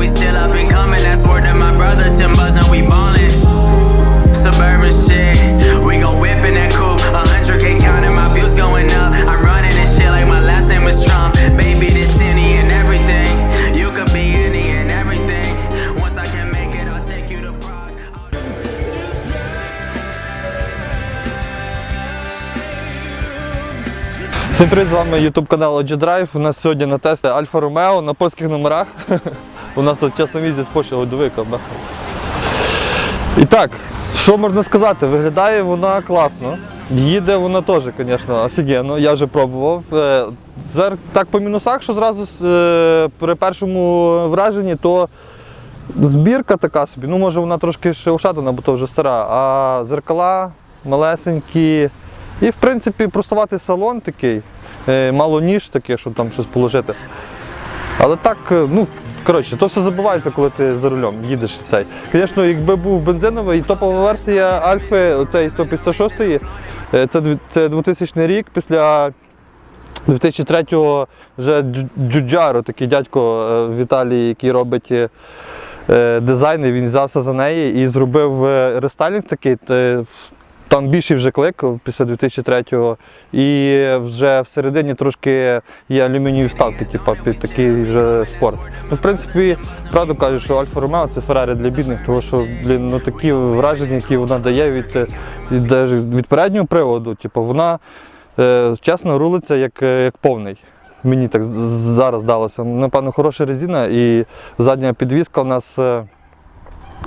we still up and coming. That's word to my brothers and buzzing, we ballin'. Suburban shit, we gon' whip in that coupe. A hundred K counting, my views going up. I'm running this shit like my last name was Trump. Baby, this any and everything. You could be any and everything. Once I can make it, I'll take you to Prague. Всім привіт, з вами YouTube канал Drive. У нас сьогодні на тесті Альфа Ромео на польських номерах. У нас тут чесно місяць Польща годовика. І так, що можна сказати? Виглядає вона класно. Їде вона теж, звісно, офігенно, я вже пробував. Е, Так по мінусах, що зразу е, при першому враженні, то збірка така собі, ну може вона трошки ще ушатана, бо то вже стара, а зеркала малесенькі. І в принципі простуватий салон такий, е, мало ніж таке, щоб там щось положити. Але так, ну, коротше, то все забувається, коли ти за рулем їдеш цей. Звісно, якби був бензиновий, топова версія Альфи, оцей 156 е, це, це 2000 рік після 2003-го вже Джуджаро, такий дядько е, в Італії, який робить е, дизайни, він взявся за неї і зробив рестайлінг такий. Е, Там більший вже клик після 2003-го, і вже всередині трошки є алюмінієві вставки, типу, під такий вже спорт. Ну, в принципі, правду кажуть, що Альфа Ромео це Феррарі для бідних, тому що блін, ну, такі враження, які вона дає від, е, від, від переднього приводу, типу, вона е, чесно рулиться як, е, як повний. Мені так зараз здалося. Напевно, хороша резина і задня підвіска у нас.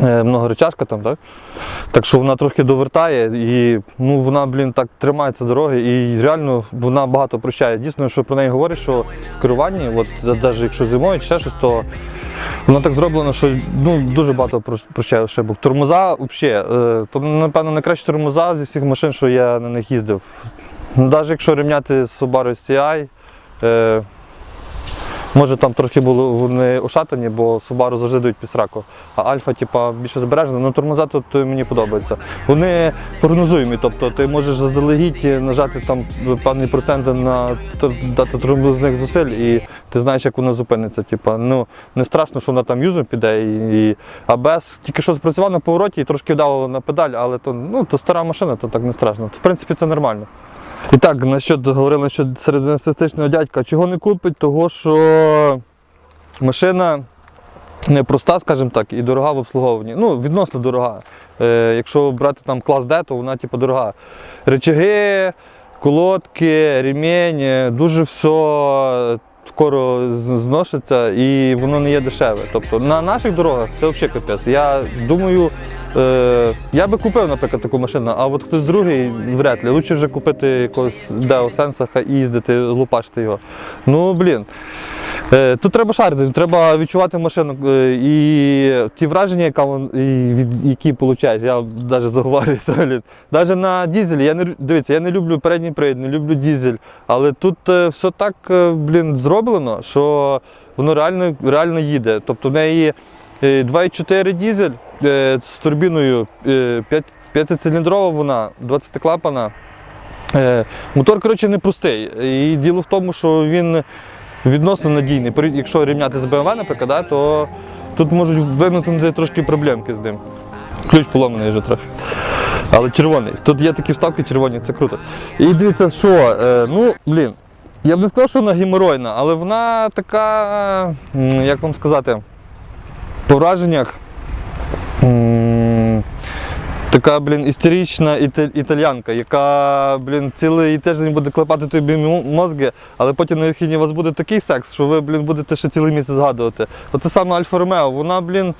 Е, Многоречашка там, так? Так що вона трохи довертає і ну, вона, блін, так тримається дороги і реально вона багато прощає. Дійсно, що про неї говорять, що в керуванні, от навіть якщо зимою чи ще щось, то воно так зроблено, що ну, дуже багато прощ- прощає ошибок. Тормоза взагалі, е, то напевно найкращі тормоза зі всіх машин, що я на них їздив. Навіть якщо рівняти з Subaru STI, е, Може там трохи були вони ушатані, бо Subaru завжди дають пісраку. А Альфа, типа, більше збережена. Ну тормоза тут е, мені подобається. Вони прогнозуємі, тобто ти можеш заздалегідь нажати там певний процент на дати тормозних зусиль, і ти знаєш, як вона зупиниться. Типа, ну не страшно, що вона там юзом піде. І, і АБС тільки що спрацював на повороті і трошки вдало на педаль, але то, ну, то стара машина, то так не страшно. В принципі, це нормально. І так, насчет, говорили насчет середньостатистичного дядька. Чого не купить? Того, що машина не проста, скажімо так, і дорога в обслуговуванні. Ну, відносно дорога. Е, якщо брати там клас D, то вона типу дорога. Речаги, колодки, ремінь, дуже все скоро зноситься і воно не є дешеве. Тобто на наших дорогах це взагалі капець. Я думаю, е, я би купив, наприклад, таку машину, а от хтось другий вряд ли. Лучше вже купити якогось Део Сенсаха і їздити, лупашити його. Ну, блін. Е, Тут треба шарити, треба відчувати машину е, і ті враження, яка вон- і від- які получаєш. Я навіть заговорююся. Навіть на дізелі, я не дивіться, я не люблю передній привід, не люблю дізель. Але тут е, все так е, блін, зроблено, що воно реально, реально їде. Тобто в неї 2,4 дізель е, з турбіною 5-циліндрова вона, 20 клапана. Е, Мотор, коротше, не простий. І діло в тому, що він відносно надійний. Якщо рівняти з BMW, наприклад, да, то тут можуть виникнути трошки проблемки з ним. Ключ поломаний вже трохи. Але червоний. Тут є такі вставки червоні, це круто. І дивіться, що, е, ну, блін, я б не сказав, що вона геморойна, але вона така, як вам сказати, по враженнях. Така, блін, істерична італіянка, яка, блін, цілий тиждень буде клепати тобі мозги, але потім на вихідні у вас буде такий секс, що ви, блін, будете ще цілий місяць згадувати. Оце саме Альфа Ромео, вона, блін,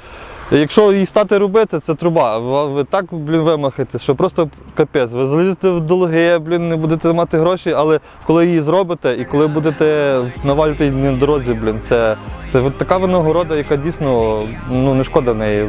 якщо її стати робити, це труба. Ви, так, блін, вимахаєте, що просто капець. Ви залізете в долги, блін, не будете мати гроші, але коли її зробите і коли будете навалювати на дорозі, блін, це, це така винагорода, яка дійсно ну, не шкода в неї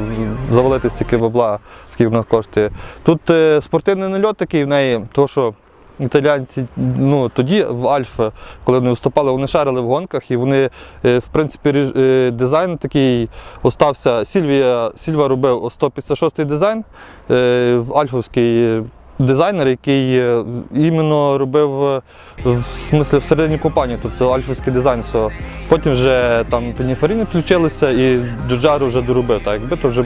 завалити стільки бабла, скільки вона коштує. Тут е, спортивний нальот такий в неї, то що. Італійці ну, тоді в Альфа, коли вони виступали, вони шарили в гонках і вони, е, в принципі, е, дизайн такий остався. Сільвія, Сільва робив 156-й дизайн, е, в альфовський дизайнер, який е, іменно робив е, в смислі всередині компанії, тобто альфовський дизайн. Все. Потім вже там пеніфаріни включилися і Джуджару вже доробив. Так, якби то вже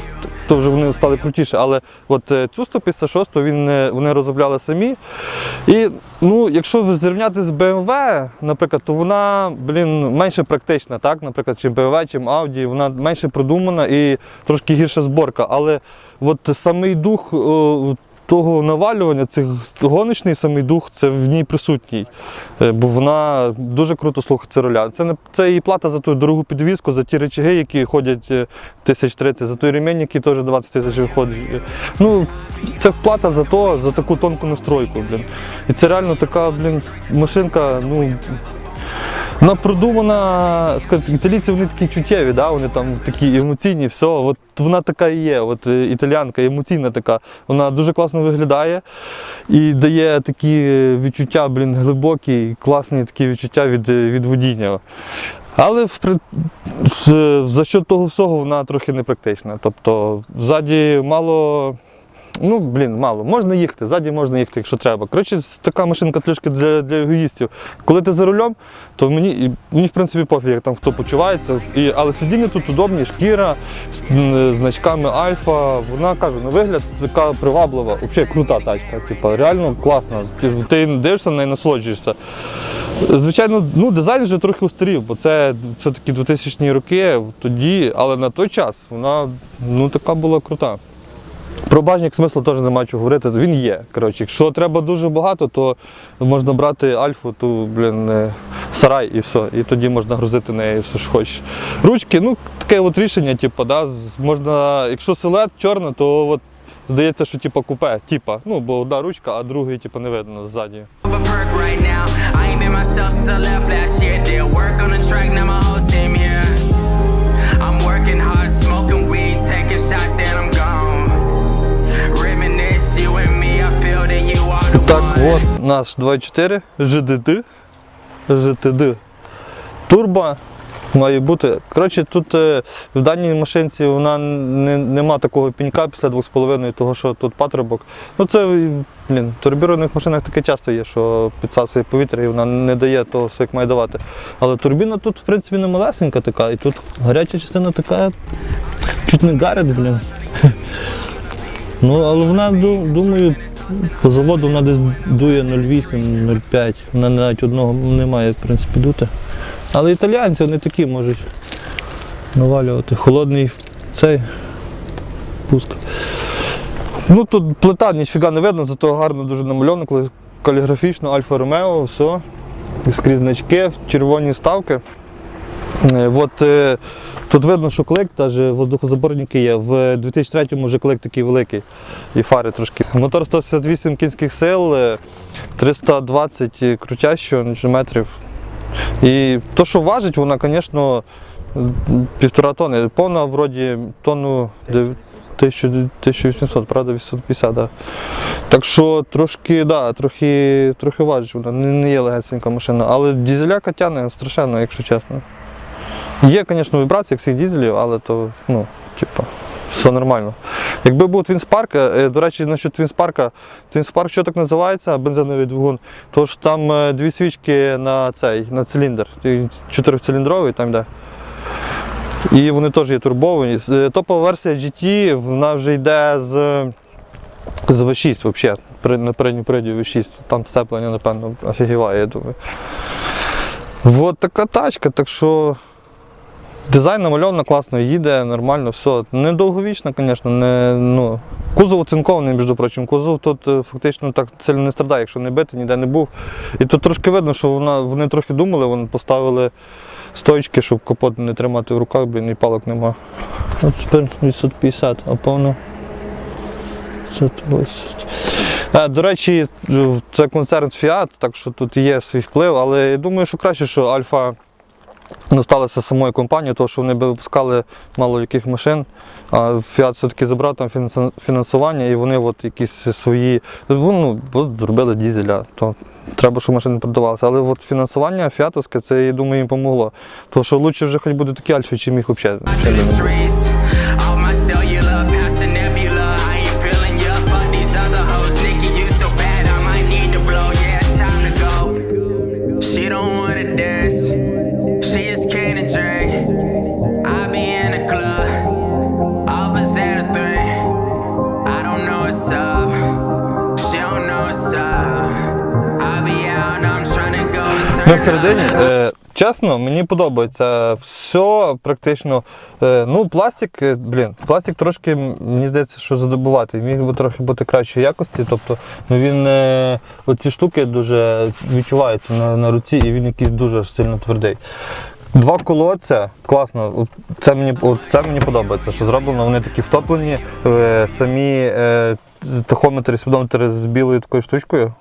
то вже вони стали крутіші. Але от е, цю 156 він, вони розробляли самі. І ну, якщо зрівняти з BMW, наприклад, то вона, блін, менше практична, так? Наприклад, чим BMW, чим Audi, вона менше продумана і трошки гірша зборка. Але от самий дух. Того навалювання, цих гоночний самий дух, це в ній присутній. Е, Бо вона дуже круто слухається роля. Це не це і плата за ту дорогу підвізку, за ті речаги, які ходять е, тисяч 30, за той ремінь, який теж 20 тисяч виходить. Е, Ну, це плата за то, за таку тонку настройку, блін. І це реально така, блін, машинка, ну. Вона продумана, скажімо, італійці вони такі чуттєві, да? вони там такі емоційні, все. От вона така і є. От е, італіянка, емоційна така. Вона дуже класно виглядає і дає такі відчуття, блін, глибокі, класні такі відчуття від, е, від водіння. Але в, при- за що того всього вона трохи непрактична. Тобто ззаді мало. Ну, блін, мало. Можна їхати, ззаді можна їхати, якщо треба. Коротше, така машинка трішки для, для егоїстів. Коли ти за рулем, то мені, мені в принципі пофіг, як там хто почувається. І, але сидіння тут удобні, шкіра з значками Альфа. Вона каже, на вигляд така приваблива, взагалі крута тачка. Типа, реально класна. Ти дивишся на неї насолоджуєшся. Звичайно, ну, дизайн вже трохи устарів, бо це все-таки 2000-ні роки тоді, але на той час вона ну, така була крута. Про багажник смислу теж немає чого говорити. Він є. Коротше, якщо треба дуже багато, то можна брати альфу, ту, блін, е, сарай і все. І тоді можна грузити нею, що хочеш. Ручки, ну таке от рішення, типу, да, можна, якщо силует чорний, то от здається, що типу, купе, типа, ну, бо одна ручка, а другої типу, не видно ззаді. I'm working hard, smoking weed, taking shots, then I'm I feel that you are the Так, one. наш 2.4 ЖДД. ЖТД. Турбо має бути. Коротше, тут е, в даній машинці вона не, нема такого пінька після 2,5, того що тут патрубок. Ну це блін, в турбірованих машинах таке часто є, що підсасує повітря і вона не дає того, все, як має давати. Але турбіна тут, в принципі, не малесенька така, і тут гаряча частина така, чуть не гарить, блін. Ну, але вона, думаю, по заводу вона десь дує 0,8-0,5. Вона навіть одного не має, в принципі, дути. Але італіянці вони такі можуть навалювати. Холодний цей пуск. Ну тут плита ніфіга не видно, зато гарно дуже намальовано, каліграфічно, Альфа Ромео, все. Скрізь значки, червоні ставки. Е, От е, тут видно, що клик, теж воздухозаборники є. В 2003-му вже клик такий великий і фари трошки. Мотор 168 кінських сил, е, 320 крутящого метрів. І то, що важить, вона, звісно, півтора тони. Повна вроді тонну 1800, правда, 850, да. Так що трошки, да, трохи, трохи важить вона, не, є легесенька машина, але дізеляка тягне страшенно, якщо чесно. Є, звісно, вібрації, як всіх дізелів, але то, ну, типа, все нормально. Якби був Твінспарк, е, до речі, насчет Твінспарка, Твінспарк що так називається, бензиновий двигун, то ж там е, дві свічки на цей, на циліндр, Ти чотирьохциліндровий там йде. І вони теж є турбовані. Е, Топова версія GT, вона вже йде з, з V6 взагалі, при- на передню передню V6. Там сцеплення, напевно, офігіває, я думаю. От така тачка, так що дизайн намальовано класно, їде, нормально, все. Недовговічно, звісно, не, ну, кузов оцинкований, між прочим. Кузов тут е, фактично так сильно не страдає, якщо не бити, ніде не був. І тут трошки видно, що вона, вони трохи думали, вони поставили стоечки, щоб капот не тримати в руках, блін, і палок нема. От тепер 850, а повно 180. Е, До речі, це концерн Fiat, так що тут є свій вплив, але я думаю, що краще, що Альфа ну, сталося самою компанією, тому що вони б випускали мало яких машин, а Fiat все-таки забрав там фінансування і вони от якісь свої, ну, от зробили дізеля, то треба, щоб машини продавалися. Але от фінансування фіатовське, це, я думаю, їм помогло. Тому що краще вже хоч буде такі альфи, чим їх взагалі. Ми всередині, е, чесно, мені подобається все практично. Е, ну, пластик, е, блін, пластик трошки, мені здається, що задобувати. Міг би трохи бути кращої якості. Тобто, ну він е, оці штуки дуже відчуваються на, на руці, і він якийсь дуже сильно твердий. Два колодця, класно. Це мені, це мені подобається, що зроблено. Вони такі втоплені, е, самі е, тахометри, спідометри з білою такою штучкою.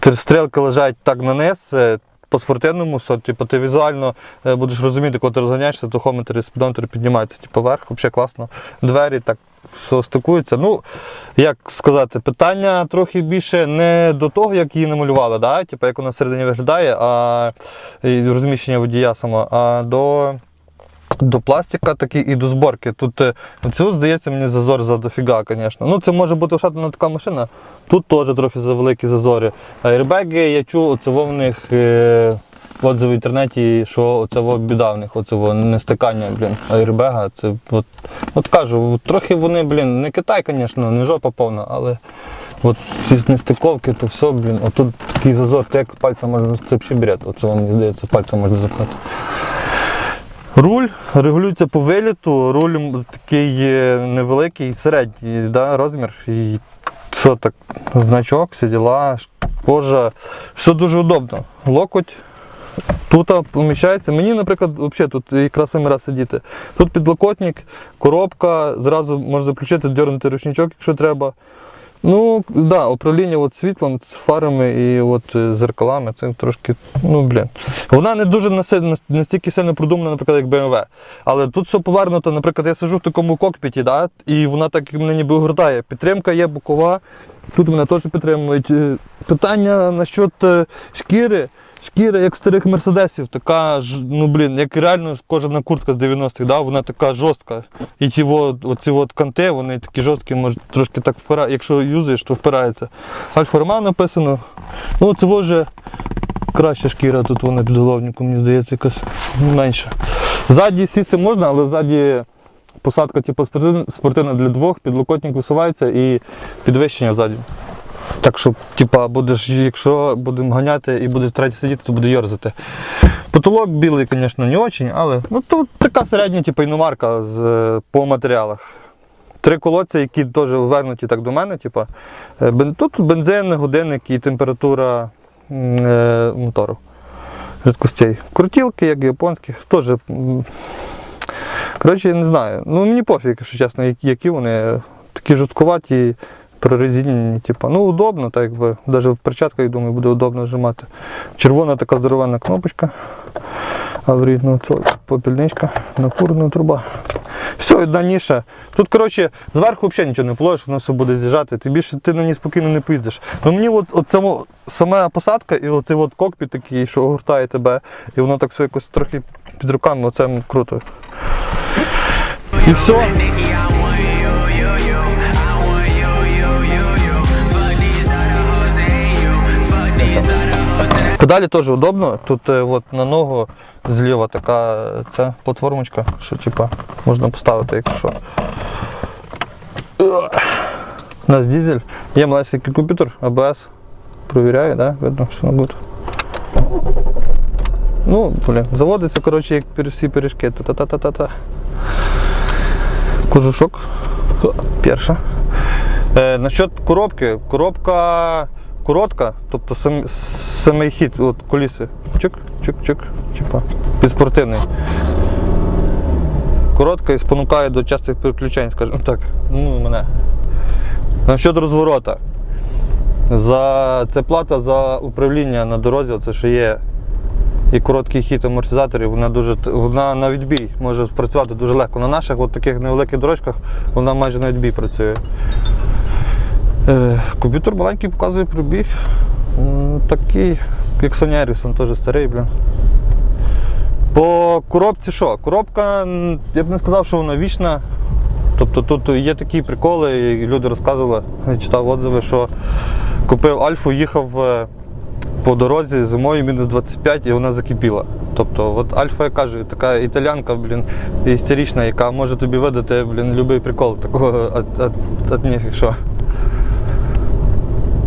Стрілки лежать так на низ, е, по спортивному, типу, ти візуально е, будеш розуміти, коли ти розганяєшся, тахометр і спідометр піднімаються типу, вверх, взагалі класно. Двері так все стикується. Ну, як сказати, питання трохи більше не до того, як її намалювали, да? типу, як вона всередині виглядає, а і розміщення водія само, а до. До пластика такі і до зборки. Тут е, цю, здається, мені зазор за дофіга, звісно. Ну, це може бути вшатана така машина. Тут теж трохи за великі зазори. Аербеги, я чув, оце в них е, отзиви в інтернеті, що оце біда в них, оце во нестикання, блін, аербега. Це от, от кажу, трохи вони, блін, не Китай, звісно, не жопа повна, але от ці нестиковки, то все, блін, отут такий зазор, ти як пальцем можна, це взагалі бред, оце мені здається, пальцем можна запхати. Руль регулюється по виліту, руль такий невеликий, середній да, розмір. І що так, значок, всі діла, кожа. Все дуже удобно. Локоть тут поміщається. Мені, наприклад, взагалі тут якраз самий раз сидіти. Тут підлокотник, коробка, зразу можна заключити, дернути ручничок, якщо треба. Ну, да, управління от світлом, фарами і от е, зеркалами, це трошки, ну блін. Вона не дуже настільки сильно продумана, наприклад, як BMW. Але тут все повернуто, наприклад, я сижу в такому кокпіті, да, і вона так мене ніби огортає. Підтримка є бокова, тут мене теж підтримують. Е, Питання насчет е, шкіри. Шкіра як старих мерседесів, така ж, ну блін, як реально кожана куртка з 90-х, да, вона така жорстка. І ті от, оці от канти, вони такі жорсткі, може трошки так впирають, якщо юзаєш, то впирається. Альфа Ромео написано. Ну це вже краща шкіра, тут вона під головником, мені здається, якась менша. Ззаді сісти можна, але ззаді посадка типу, спортивна для двох, підлокотник висувається і підвищення ззаді. Так що, типа, будеш, якщо будемо ганяти і будеш третій сидіти, то буде йорзати. Потолок білий, звісно, не дуже, але ну, то така середня типу, іномарка з, е, по матеріалах. Три колодці, які теж повернуті так до мене. Типу. Е, Тут бензин, годинник і температура е, мотору. Рідкостей. Крутілки, як японських, теж. Коротше, я не знаю. Ну мені пофіг, якщо чесно, які, які вони такі жорсткуваті, прорезинені, типу. Ну, удобно, так якби. Навіть в перчатках, думаю, буде удобно нажимати. Червона така здоровенна кнопочка. Аварійного цього попільничка, накурена труба. Все, одна ніша. Тут, коротше, зверху взагалі нічого не положиш, воно все буде з'їжджати. Ти більше ти на ній спокійно не поїздиш. Ну мені от, от само, сама посадка і оцей от кокпіт такий, що огортає тебе, і воно так все якось трохи під руками, оце круто. І все. Педалі теж удобно. Тут е, от на ногу зліва така е, ця платформочка, що типа можна поставити, якщо що. У нас дизель. Є малесенький комп'ютер, АБС. Провіряє, да? Видно, що буде. Ну, блін, заводиться, коротше, як всі пиріжки. Та-та-та-та-та. Кожушок. Перша. Е, насчет коробки. Коробка коротка, тобто сам, самий хід, от коліси. Чук, чук, чук, чіпа. Підспортивний. Коротка і спонукає до частих переключень, скажімо так. Ну, мене. Насчет розворота. За, це плата за управління на дорозі, це що є і короткий хід амортизаторів, вона дуже вона на відбій може спрацювати дуже легко. На наших от таких невеликих дорожках вона майже на відбій працює. Е, комп'ютер маленький показує пробіг. Такий, як Sony Ericsson, теж старий, блін. По коробці що? Коробка, я б не сказав, що вона вічна. Тобто тут є такі приколи, і люди розказували, читав отзиви, що купив Альфу, їхав е, по дорозі зимою мінус 25 і вона закипіла. Тобто, от Альфа, я кажу, така італянка, блін, істерична, яка може тобі видати, блін, будь-який прикол такого від, від, від них, якщо.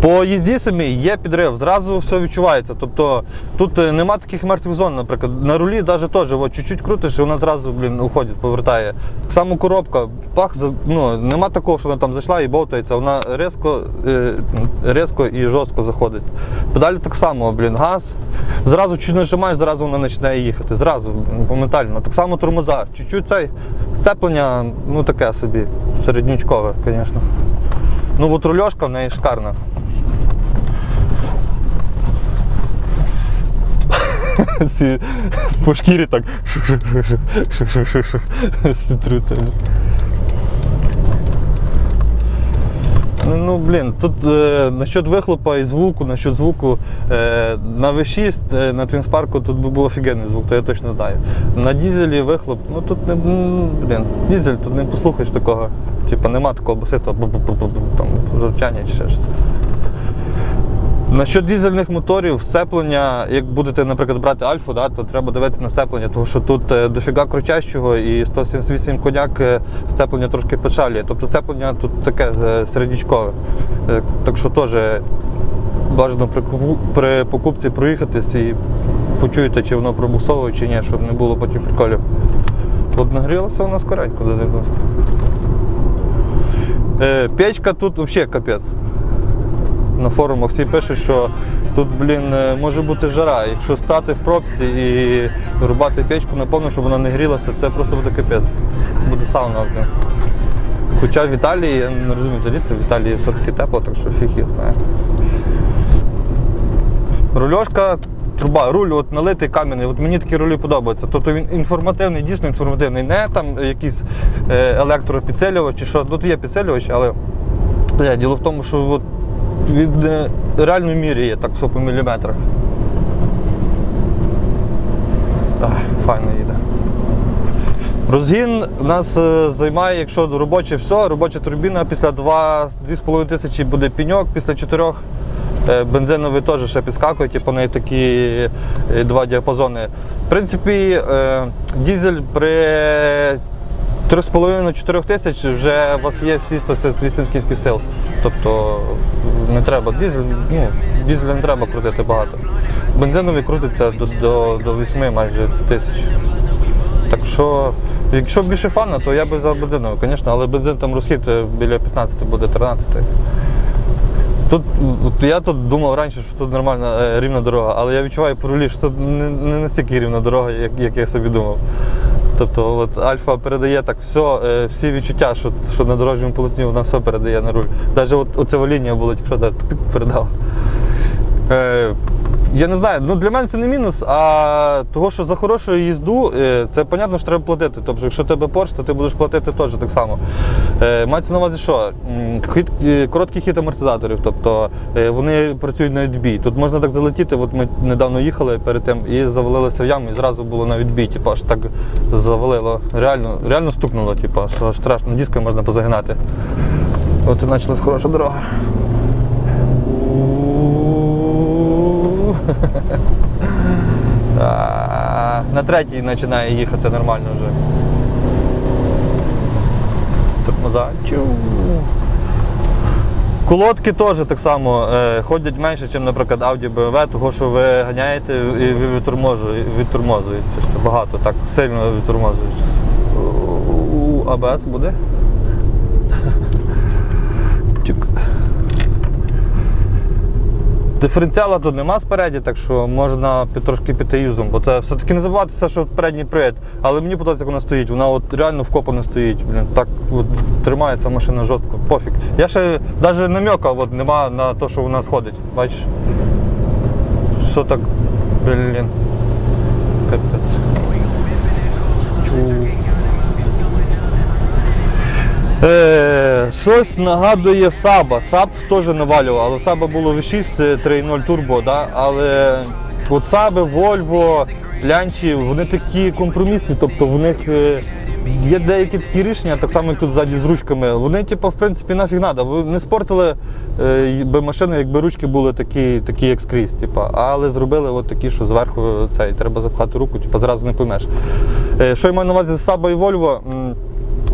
По їзді самій є підрив, зразу все відчувається. Тобто тут е, нема таких мертвих зон, наприклад. На рулі навіть теж, от чуть-чуть крутиш, і вона зразу блін, уходить, повертає. Так само коробка, пах, ну, нема такого, що вона там зайшла і бовтається, вона різко, е, різко і жорстко заходить. Педалі так само, блін, газ. Зразу чуть нажимаєш, зразу вона починає їхати. Зразу, моментально. Так само тормоза. Чуть-чуть цей сцеплення, ну таке собі, середнючкове, звісно. Ну от рульошка в неї шикарна. по шкірі так сітруться. Ну, ну, блін, тут е, насчет вихлопа і звуку, насчет звуку е, на V6, е, на Твінспарку тут був офігенний звук, то я точно знаю. На дізелі вихлоп, ну тут не блін, дізель, тут не послухаєш такого. Типа нема такого басистого там журчання чи ще щось. Насчет дізельних моторів, сцеплення, як будете, наприклад, брати Альфу, да, то треба дивитися на сцеплення, тому що тут е, дофіга крутящого і 178 коняк е, сцеплення трошки печалі. Тобто сцеплення тут таке е, середнячкове. Е, Так що теж бажано при, покупці проїхатись і почуєте, чи воно пробуксовує, чи ні, щоб не було потім приколів. От нагрілося вона скоренько до 90. Е, Печка тут взагалі капець на форумах всі пишуть, що тут, блін, е, може бути жара. Якщо стати в пробці і рубати печку наповну, щоб вона не грілася, це просто буде капець. Буде сауна. Хоча в Італії, я не розумію, тоді це в Італії все-таки тепло, так що фіг я знаю. Рульошка, труба, руль от налитий кам'яний. От мені такі рулі подобаються. Тобто він інформативний, дійсно інформативний. Не там якийсь е, електропідсилювач чи що. Тут є підсилювач, але діло в тому, що от він е, реально міряє так все по міліметрах. Ах, файно їде. Розгін нас е, займає, якщо робоче все, робоча турбіна після 2 2,5 тисячі буде піньок, після 4 е, бензиновий теж ще підскакує, типу неї такі е, два діапазони. В принципі, дізель при 3,5-4 тисяч вже у вас є всі 178 кінських сил. Тобто не треба дізель, ну, дізеля не треба крутити багато. Бензиновий крутиться до, до, до 8 майже тисяч. Так що, якщо більше фана, то я би за бензиновий, звісно, але бензин там розхід е, біля 15 буде 13. Тут я тут думав раніше, що тут нормальна е, рівна дорога, але я відчуваю по рулі, що тут не, не настільки рівна дорога, як, як я собі думав. Тобто от Альфа передає так все, всі відчуття, що, що на дорожньому полотні вона все передає на руль. Навіть от, оце воління була, якщо так тук-тук передала. Е, я не знаю, ну для мене це не мінус, а того, що за хорошу їзду, е, це понятно, що треба платити. Тобто, якщо тебе Porsche, то ти будеш платити теж так само. Е, мається на увазі, що хід, е, короткий хід амортизаторів, тобто вони працюють на відбій. Тут можна так залетіти. От ми недавно їхали перед тим і завалилися в яму, і зразу було на відбій. Типу, аж так завалило. Реально, реально стукнуло, типу, що страшно, дискою можна позагинати. От і почалась хороша дорога. А, На третій починає їхати нормально вже. Тормоза. Колодки теж так само е, ходять менше, ніж, наприклад, Audi BMW, того що ви ганяєте і ви відтормозуєте. Багато, так сильно відтормозуєте. У, АБС буде? Диференціала тут нема спереді, так що можна трошки піти юзом, бо це все-таки не забуватися, що передній привід. Але мені подобається, як вона стоїть. Вона от реально вкопано стоїть. Блін, так от тримається машина жорстко, пофіг. Я ще навіть намека от, нема на те, що вона сходить. Бачиш? Все так, блін. Капець. Е, щось нагадує Саба. Саб теж навалював, але Саба було V6 це 3.0 турбо, да? але от Саби, Volvo, Лянчі, вони такі компромісні, тобто в них е, є деякі такі рішення, так само як тут ззаді з ручками. Вони, типу, в принципі, нафіг надо. Ви не спортили е, би машини, якби ручки були такі, такі як скрізь, типу, але зробили от такі, що зверху цей, треба запхати руку, типу, зразу не поймеш. Е, що я маю на увазі з Саба і Volvo?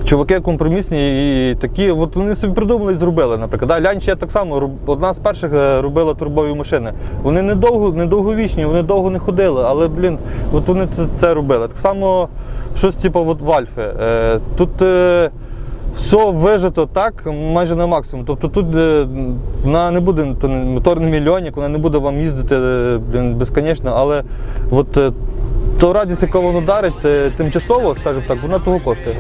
Чуваки компромісні і такі, от вони собі придумали і зробили. Наприклад, да, Лянчія так само одна з перших е, робила турбові машини. Вони недовго, недовговічні, вони довго не ходили, але, блін, от вони це, це робили. Так само щось типу от в. Е, тут е, все вижито так майже на максимум. Тобто тут е, вона не буде то не моторний мільйонник, вона не буде вам їздити е, блін, безконечно, але от е, то радість, яка воно дарить, тимчасово, скажімо так, вона того коштує.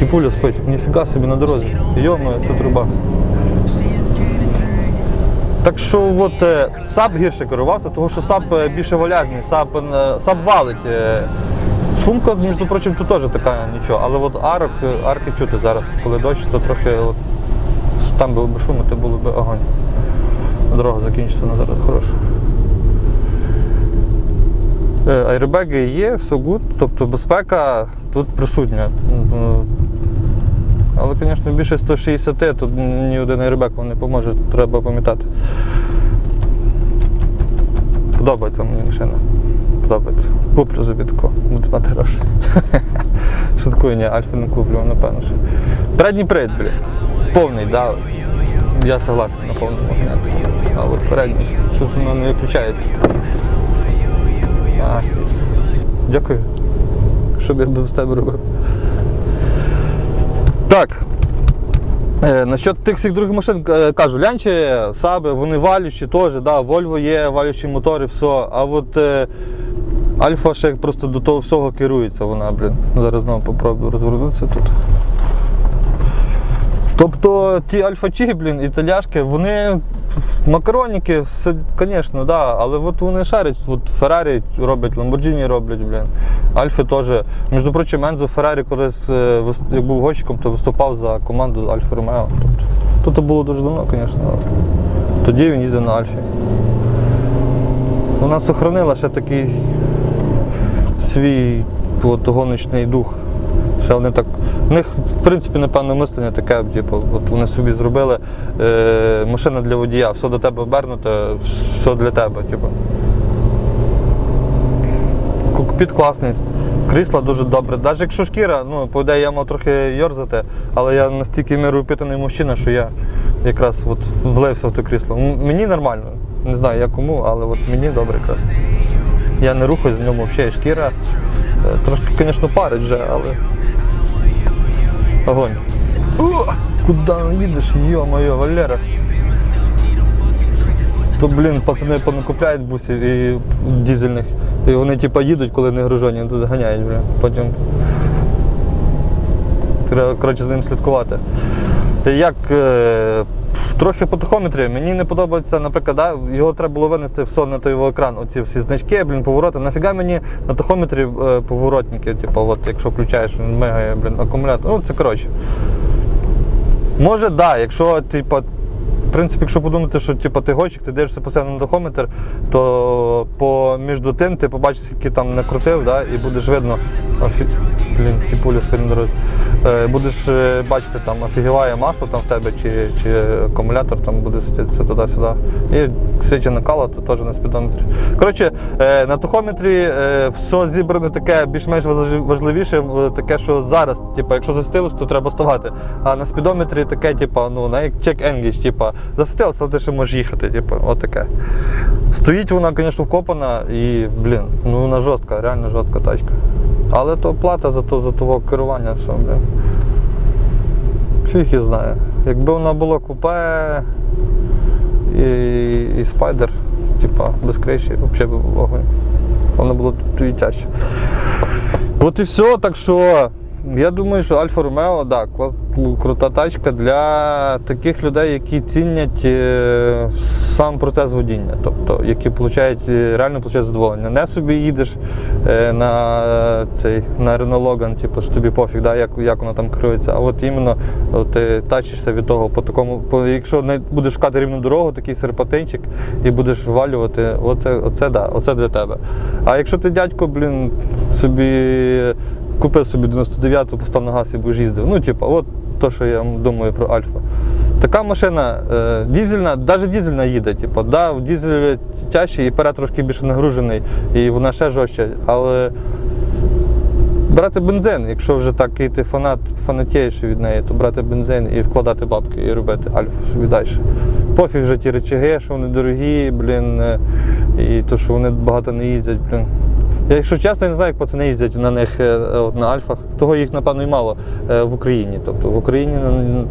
Тіпуля спить, ніфіга собі на дорозі. Йома, це труба. Так що от е, САП гірше керувався, тому що САП е, більше валяжний, САП, е, САП валить. е. Шумка, між прочим, тут теж така нічого. Але от арок, арки чути зараз, коли дощ, то трохи от, там було б шумити, було б огонь. Дорога закінчиться на зараз хороша. Айрбеги є, все гуд, тобто безпека тут присутня. Але, звісно, більше 160, тут ні один айрбек вам не поможе, треба пам'ятати. Подобається мені машина. Подобається. Куплю собі таку, буду мати гроші. Шуткую, ні, Альфа не куплю, напевно. що. Передній привід, блін. Повний, да. Я согласен на повному вогняк. А от передній, щось воно не виключається. Дякую. Щоб я без тебе робив. Так. Е, насчет тих всіх других машин е, кажу, лянчі, саби, вони валючі теж, да, Volvo є, валючі мотори, все. А от е, Альфа ще просто до того всього керується вона, блін. Зараз знову попробую розвернутися тут. Тобто ті альфа-чі, блін, італяшки, вони макароніки, звісно, да, але от вони шарять. От Феррарі роблять, Lamborghini роблять, блін. Альфи теж. Між прочим, Ензо Феррарі колись, е, як був гонщиком, то виступав за команду Альфа Ромео. Тобто, то це було дуже давно, звісно. Тоді він їздив на Альфі. Вона сохранила ще такий свій от, гоночний дух. Ще вони так. У них, в принципі, напевно, мислення таке, типу, от вони собі зробили е, машина для водія, все до тебе обернуто, все для тебе. Типу. Кокпіт класний, крісла дуже добре. Навіть якщо шкіра, ну, по ідеї я мав трохи йорзати, але я настільки міроупитаний мужчина, що я якраз от влився в те крісло. Мені нормально. Не знаю, як кому, але от мені добре якраз. Я не рухаюсь з ньому взагалі шкіра. Е, Трошки, звісно, парить вже, але. Огонь. О, куди їдеш? Йо-моє, Валера. То, блін, пацани понакупляють бусів і дізельних. І вони типа їдуть, коли не гружені, тут ганяють, блін. Потім. Треба коротше, з ним слідкувати. Як е, трохи по тахометрі, мені не подобається, наприклад, да, його треба було винести все на той екран. Оці всі значки, блін, повороти. Нафіга мені на тахометрі е, поворотники, типу, от, якщо включаєш, він мигає, блін, акумулятор. Ну, це коротше. Може, так, да, якщо, типу, в принципі, якщо подумати, що типу, ти гонщик, ти дивишся постійно на тахометр, то по, між тим ти побачиш, скільки там накрутив, да, і будеш видно, блін, ті пулі сильно дорожні. Е, будеш е, бачити, там офігіває масло там в тебе, чи, чи акумулятор там буде світитися туди-сюди. І свічі накала, то теж на спідометрі. Коротше, е, на тахометрі все зібране таке більш-менш важливіше, таке, що зараз, типу, якщо засвітилось, то треба ставати. А на спідометрі таке, типу, ну, на як check engage, типу, засвітилося, але ти ще можеш їхати, типу, отаке. Стоїть вона, звісно, вкопана і, блін, ну вона жорстка, реально жорстка тачка. Але то плата за то, за того керування, все, бля. Фіг її знає. Якби вона була купе і, і спайдер, типа, без криші, взагалі вогонь. Воно було тоді тяжче. От і все, так що я думаю, що Альфа Ромео, да, крута тачка для таких людей, які цінять е, сам процес водіння, тобто які получають, е, реально получають задоволення. Не собі їдеш е, на цей на Renault типу, що тобі пофіг, да, як, як воно там керується. А от іменно ти тачишся від того по такому, по, якщо не будеш шукати рівну дорогу, такий серпатинчик, і будеш валювати, оце, оце, да, оце для тебе. А якщо ти дядько, блін, собі купив собі 99-ту, постав на газ і будеш їздив. Ну, типу, от то, що я думаю про Альфа. Така машина е, дізельна, навіть дізельна їде. Типу, да, в дізелі тяжче і перед трошки більше нагружений, і вона ще жорстче, але брати бензин, якщо вже так і ти фанат, фанатієш від неї, то брати бензин і вкладати бабки і робити альфу собі далі. Пофіг вже ті речаги, що вони дорогі, блін, е, і то, що вони багато не їздять, блін. Я, якщо чесно, я не знаю, як пацани їздять на них е, на альфах. Того їх, напевно, і мало е, в Україні. Тобто в Україні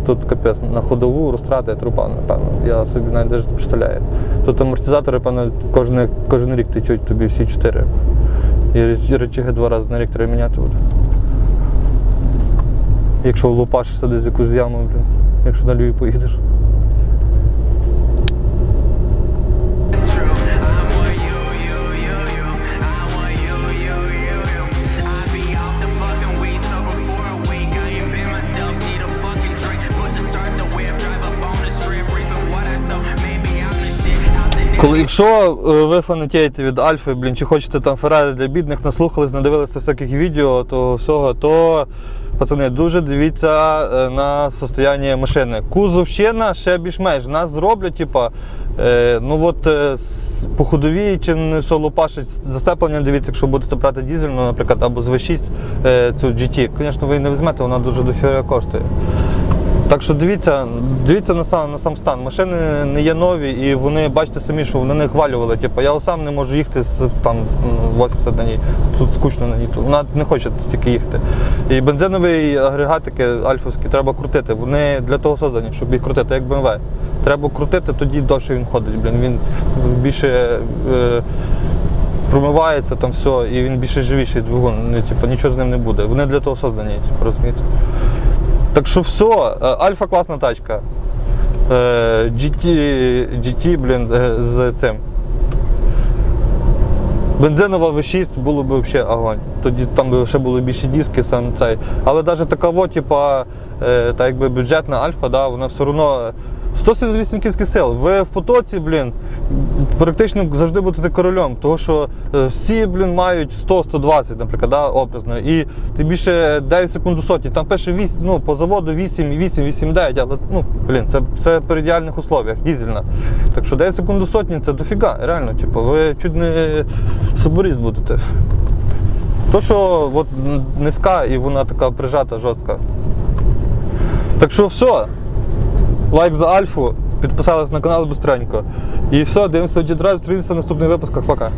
тут капець на ходову розтрати трупа, напевно. Я собі навіть навіть представляю. Тут амортизатори, певно, кожен, кожен рік течуть тобі всі чотири. І реч- речаги два рази на рік треба міняти буде. Якщо лупашишся десь якусь яму, блін, якщо Львів поїдеш. Коли, якщо е, ви фанатієте від Альфи, блін, чи хочете там Феррарі для бідних, наслухались, надивилися всяких відео, то всього, то пацани, дуже дивіться е, на состояння машини. Кузовщина ще більш-менш. Нас зроблять, типа, е, ну от по ходовій чи не все засеплення, дивіться, якщо будете брати дізельну, наприклад, або з V6 е, цю GT. Звісно, ви її не візьмете, вона дуже дохера коштує. Так що дивіться, дивіться на сам, на сам стан. Машини не є нові, і вони бачите самі, що вони не хвалювали. Типу, я сам не можу їхати з там 80 на. Тут скучно на ній. Вона не хоче стільки їхати. І бензинові агрегатики альфовські треба крутити. Вони для того создані, щоб їх крутити, як BMW. Треба крутити, тоді довше він ходить. Блін, він більше. Е, Промивається там все, і він більше живіший двигун. Ну, типу, нічого з ним не буде. Вони для того создані, типу, розумієте? Так що все, е, Альфа класна тачка. Е, GT, GT, блін, е, з цим. Бензинова V6 було б взагалі огонь. Тоді там би ще були більші диски, сам цей. Але навіть така, типа, та якби бюджетна альфа, да, вона все одно 178 кінських сил. Ви в потоці, блін, практично завжди будете королем, тому що е, всі, блін, мають 100-120, наприклад, да, образно. І ти більше 9 секунд до сотні. Там пише 8, ну, по заводу 8, 8, 8, 9, але ну, блін, це, це при ідеальних условіях, дізельна. Так що 9 секунд до сотні це дофіга, реально, типу, ви чуть не соборіст будете. То, що от, низька і вона така прижата, жорстка. Так що все. Лайк за Альфу, підписались на канал быстренько. І все, дивимося Дідрайв, зустрінемося в наступних випусках. Пока.